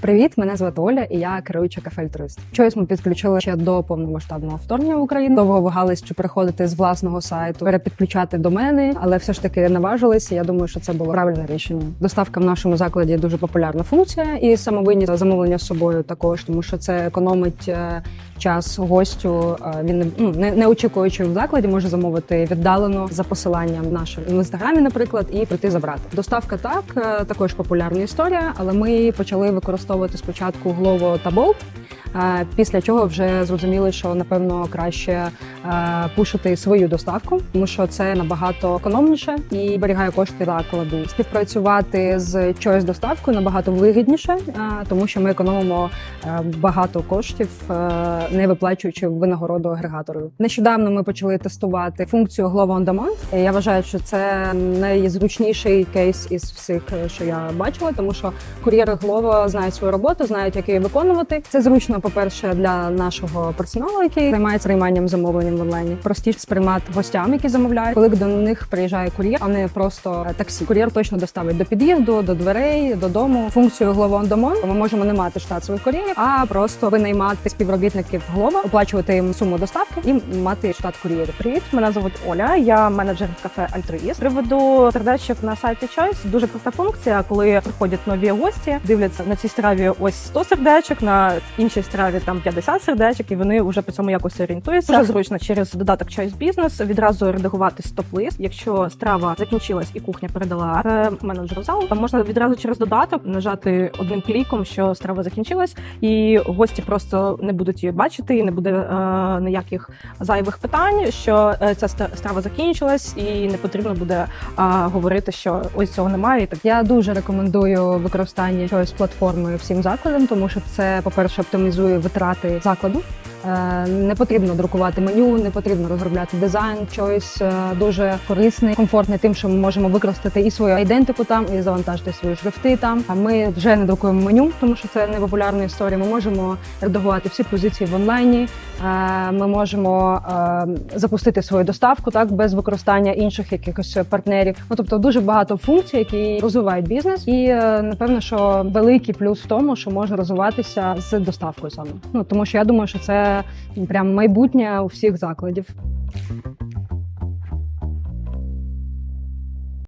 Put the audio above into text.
Привіт, мене звати Оля, і я керуюча кафе «Альтруїст». Choice ми підключили ще до повномасштабного вторгнення в Україну. Довго вагались, чи переходити з власного сайту, перепідключати домени, але все ж таки наважилися. Я думаю, що це було правильне рішення. Доставка в нашому закладі дуже популярна функція, і самовинні замовлення з собою також, тому що це економить е, час гостю. Е, Він не- ну, не, не очікуючи в закладі, може замовити віддалено за посиланням в нашому в інстаграмі, наприклад, і прийти забрати. Доставка так е, також популярна історія, але ми почали використовувати спочатку Glovo та Bolt, Після чого вже зрозуміли, що напевно краще е, пушити свою доставку, тому що це набагато економніше і зберігає кошти закладу. Співпрацювати з Choice доставкою набагато вигідніше, е, тому що ми економимо е, багато коштів, не виплачуючи винагороду агрегатору. Нещодавно ми почали тестувати функцію Glovo on Demand. Я вважаю, що це найзручніший кейс із всіх, що я бачила, тому що кур'єри Glovo знають свою роботу, знають, як її виконувати. Це зручно, по-перше, для нашого персоналу, який займається прийманням замовленням в онлайні. Простіше сприймати гостям, які замовляють, коли до них приїжджає кур'єр, а не просто таксі. Кур'єр точно доставить до під'їзду, до дверей, додому. Функцію Demand ми можемо не мати штат своїх кур'єрів, а просто винаймати співробітників Glovo, оплачувати їм суму доставки і мати штат кур'єрів. Привіт, мене звуть Оля. Я менеджер кафе Альтруїст. З Приводу сердечок на сайті Choice дуже проста функція, коли приходять нові гості, дивляться на цій страві ось 100 сердечок, на іншій страві там 50 сердечок, і вони вже по цьому якось орієнтуються. Дуже зручно через додаток Choice Business відразу редагувати стоп-лист. Якщо страва закінчилась і кухня передала це менеджеру залу, можна відразу через додаток нажати одним кліком, що страва закінчилась, і гості просто не будуть її бачити, і не буде е, ніяких зайвих питань, що е, ця страва закінчилась, і не потрібно буде а, говорити, що ось цього немає. І так Я дуже рекомендую використання цієї платформи всім закладам, тому що це, по-перше, оптимізує витрати закладу. Е, Не потрібно друкувати меню, не потрібно розробляти дизайн. Choice е, дуже корисний, комфортний тим, що ми можемо використати і свою ідентику там, і завантажити свої шрифти там. А ми вже не друкуємо меню, тому що це не популярна історія. Ми можемо редагувати всі позиції в онлайні. Е, Ми можемо запустити свою доставку так без використання інших якихось партнерів. Ну тобто дуже багато функцій, які розвивають бізнес, і напевно, що великий плюс в тому, що можна розвиватися з доставкою саме. Ну тому що я думаю, що це прям майбутнє у всіх закладів.